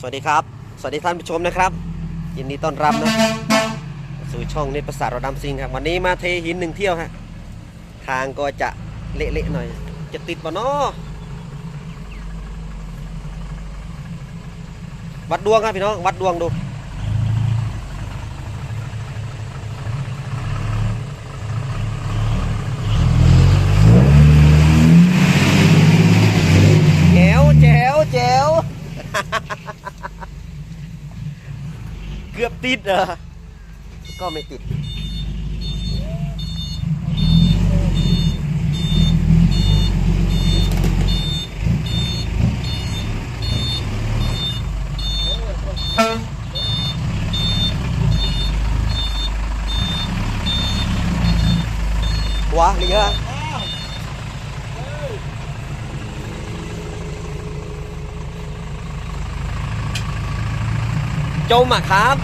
สวัสดีครับ สวัสดีท่านผู้ชมนะครับ ยินดีต้อนรับนะสู่ช่องนิตประสาทรดำซิงครับ วันนี้มาเทหินหนึ่งเที่ยวฮะ ทางก็จะเละๆหน่อย จะติดบ่เนาะวัดดวงครับพี่น้อง วัดดวงดู แจ๋วแจ๋วแจ๋ว เกือบติดเหรอก็ไม่ติด Quá, đi ha. Châu mà khám.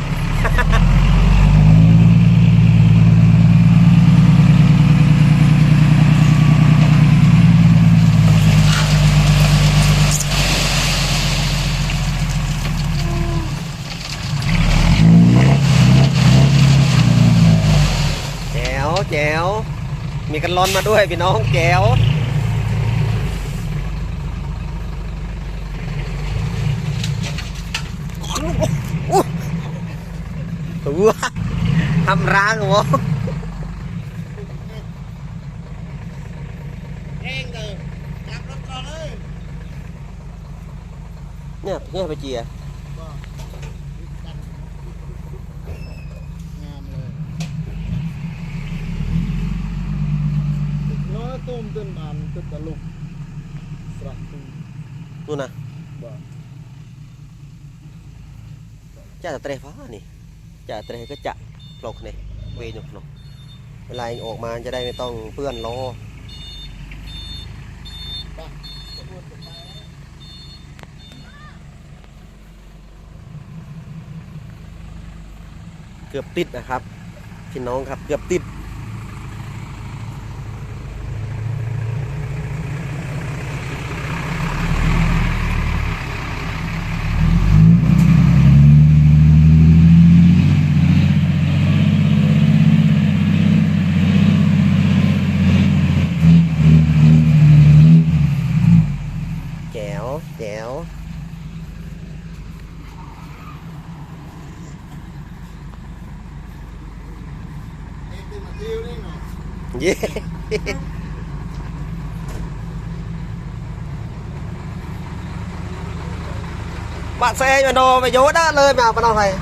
แจ๋วแจ๋วมีกันร้อนมาด้วยพี่น้องแจ๋ว ตัวทำร้างเหรอเองเลยจับรถก่อนเลยเนี่ยเนี่ยไปเจียก็งามเลยตึกน้อยต้มต้นมันตึกตะลุกสระตูนู่นนะบ่จะแต่เตะฟ้านี่ จะเตะก็จะปลกนี่เวนุกเนาะเวลาเองออกมาจะได้ไม่ต้องเปื้อนล้อเกือบติดนะครับพี่น้องครับเกือบติด แจ๋วแจ๋ว เองตื่นมาเที่ยวนี่หน่อยเย้ bạn xe mà đồ mày dối đã lời mà bạn nào thầy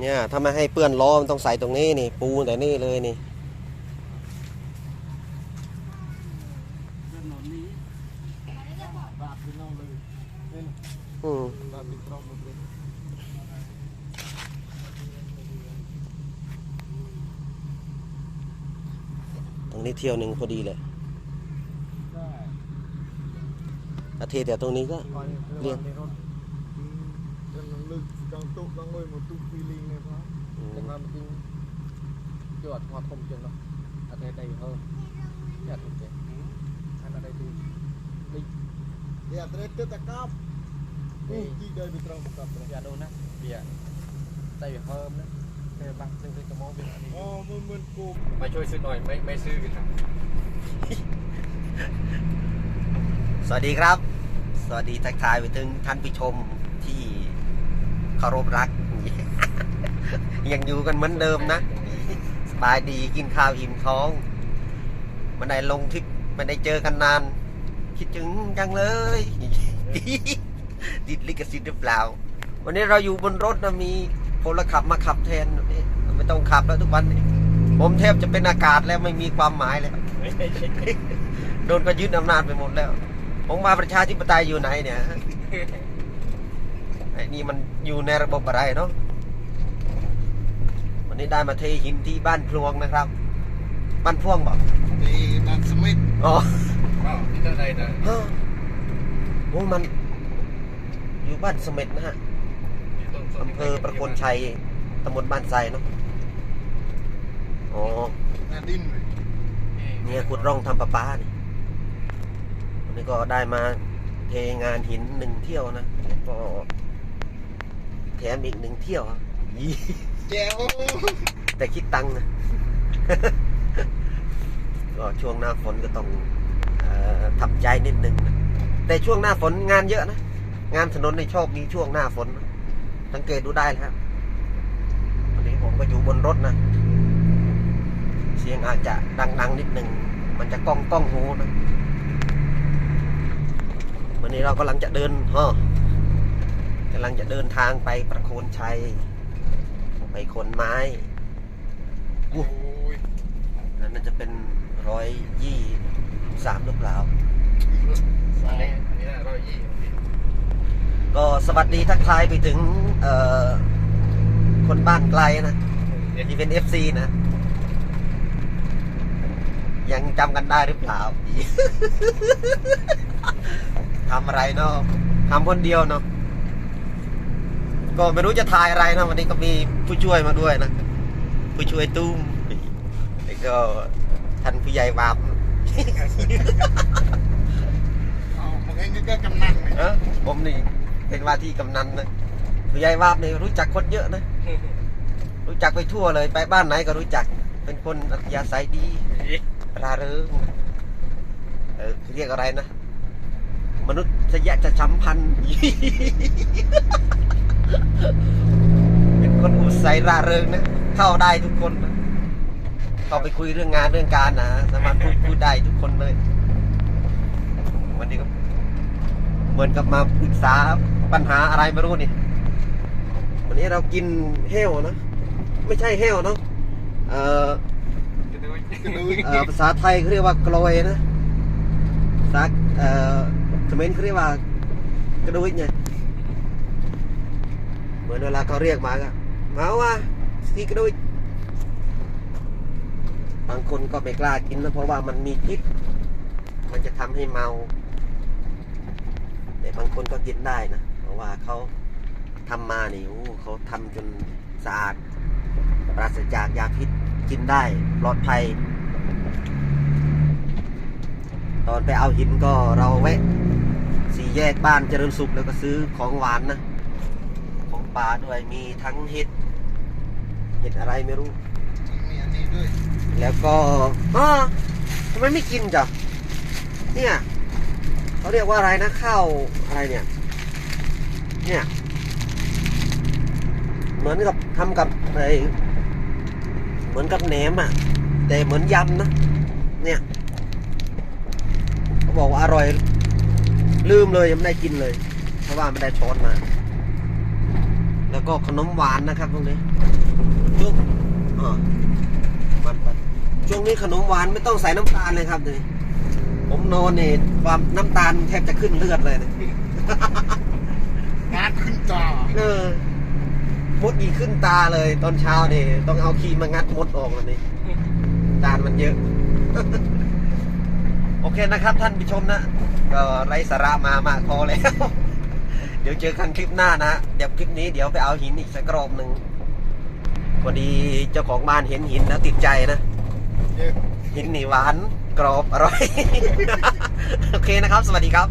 เนี่ยถ้าไม่ให้เปื้อนล้อมันต้องใส่ตรงนี้นี่ ปูแต่นี่เลยนี่ถนนนี้บาปพี่น้องเลยนี่นะอืมบาปพี่น้องหมดเลยตรงนี้เที่ยวหนึ่งพอดีเลยได้ถ้าเทแต่ตรงนี้ก็ไปเรียน ในรถอืมเดิน ลงลึกกางตุกกางเวยหมดตุกฟีลิงเลยครับอืมจังหวะมันจริงจอดพอทมจังเนาะอะไรได้เพิ่มอยากเห็นเจ๊อันอะไรดี Dia terus tu tekap. Uh, tiga di terang tekap. อย่าดูนะเบียร์ได้เพิ่มนะเออบางซึ่งเป็นกระโมงเป็นอันนี้ Oh, mun ku มาช่วยซื้อหน่อยไม่ไม่ซื้อกันนะสวัสดีครับ สวัสดีทักทายไปถึงท่านผู้ชมที่ เคารพรัก ยังอยู่กันเหมือนเดิมนะ สบายดีกินข้าวอิ่มท้องมันได้ลงทริปมันได้เจอกันนาน คิดถึงจังเลยติดลิขสิทธิ์หรือเปล่า วันนี้เราอยู่บนรถนะมีพลขับมาขับแทนไม่ต้องขับแล้วทุกวันนี้ผมแทบจะเป็นอากาศแล้วไม่มีความหมายแล้วโดนก็ยึดอำนาจไปหมดแล้ว ผมมาประชาธิปไตยอยู่ไหนเนี่ย ไอ้นี่มันอยู่ในระบบอะไรเนาะวันนี้ได้มาเทหินที่บ้านพลวงนะครับบ้านพ่วงบอกในบ้านสมิธอ๋ออ้าวที่เท่าใดนะฮะโอ้มัน อยู่บ้านเสม็ดนะฮะที่ต้นสนอำเภอประโคนชัยตำบลบ้านไทรเนาะอ๋อนาดินเลยเนี่ยขุดร่องทำประปานี่วันนี้ก็ได้มาเทงานหินหนึ่งเที่ยวนะแล้วก็แถ มอีกหนึ่งเที่ยวครับยี่แจ๋วแต่คิดตังค์นะ ก็ช่วงหน้าฝนก็ต้องเออทำใจนิดนึงนะแต่ช่วงหน้าฝนงานเยอะนะ งานถนนในชอบมีช่วงหน้าฝนนะสังเกตดูได้แล้ววันนี้ผมก็อยู่บนรถนะ เสียงอาจจะดังๆนิดนึง มันจะก้องก้องหูนะ วันนี้เรากำลังจะเดินฮะ กำลังจะเดินทางไปประโคนชัย ไปขนไม้โอ้ยนั่นน่าจะเป็นร้อยยี่สามหรือเปล่า อันนี้อันนี้ร้อยยี่สิบก็สวัสดีทักทายไปถึงเอ่อคนบ้านไกลนะที่เป็นเอฟซีนะ ยังจำกันได้หรือเปล่า ทำอะไรเนาะทำคนเดียวเนาะ ก็ไม่รู้จะทายอะไรนะวันนี้ก็มีผู้ช่วยมาด้วยนะ ผู้ช่วยตุ้มแล้วก็ท่านผู้ใหญ่วามเอาของเองก็กำนันเลยเออผมนี่เป็นว่าที่กำนันนะผู้ใหญ่วาบนี่รู้จักคนเยอะนะ รู้จักไปทั่วเลย ไปบ้านไหนก็รู้จัก เป็นคนอัธยาศัยดีราเริงเออเรียกอะไรนะ มนุษย์สยะจะช้ำพันธ์ เป็นคนอุตสัยราเริงนะเข้าได้ทุกคน เข้าไปคุยเรื่องงานเรื่องการนะสามารถพูดพูดได้ทุกคนเลย วันนี้ก็เหมือนกับมาปรึกษาปัญหาอะไรไม่รู้นี่วันนี้เรากินเฮลนะไม่ใช่เฮลเนาะเอ่อกระดูกเอ่อภาษาไทยเขาเรียกว่ากลอยนะภาษาเอ่อเขมรเขาเรียกว่ากระดุยไง มือนเวลาเขาเรียกมาก็มาว่าสีกระดุยบางคนก็ไม่กล้ากินนะเพราะว่ามันมีพิษมันจะทำให้เมา แต่บางคนก็กินได้นะเพราะว่าเขาทำมานี่โอ้เขาทำจนสะอาดปราศจากยาพิษกินได้ปลอดภัย ตอนไปเอาหินก็เราแวะสี่แยกบ้านเจริญสุขแล้วก็ซื้อของหวานนะ ป่าด้วยมีทั้งเห็ดเห็ดอะไรไม่รู้ มีอันนี้ด้วย แล้วก็อ้าทำไมไม่กินจ้ะเนี่ยเขาเรียกว่าอะไรนะข้าวอะไรเนี่ย เนี่ยเหมือนกับทำกับไอเหมือนกับแหนมอะ แต่เหมือนยำนะเนี่ยเขาบอกว่าอร่อย ลืมเลยยังไม่ได้กินเลย เพราะว่าไม่ได้ช้อนมา แล้วก็ขนมหวานนะครับพวกนี้ช่วงอ่ามันไปช่วงนี้ขนมหวานไม่ต้องใส่น้ำตาลเลยครับนี่ผมนอนนี่ความน้ำตาลแทบจะขึ้นเลือดเลยนะงานขึ้นจอเออมดอีขึ้นตาเลย ตอนเช้านี่ต้องเอาครีมมางัดมดออกแล้วนี่จานมันเยอะ โอเคนะครับท่านผู้ชมนะก็ไร้สาระมามากพอแล้ว เดี๋ยวเจอกันคลิปหน้านะเดี๋ยวคลิปนี้เดี๋ยวไปเอาหินอีกสักรอบหนึ่งพอดีเจ้าของบ้านเห็นหินแล้วติดใจนะ หินนี่หวานกรอบอร่อย โอเคนะครับ สวัสดีครับ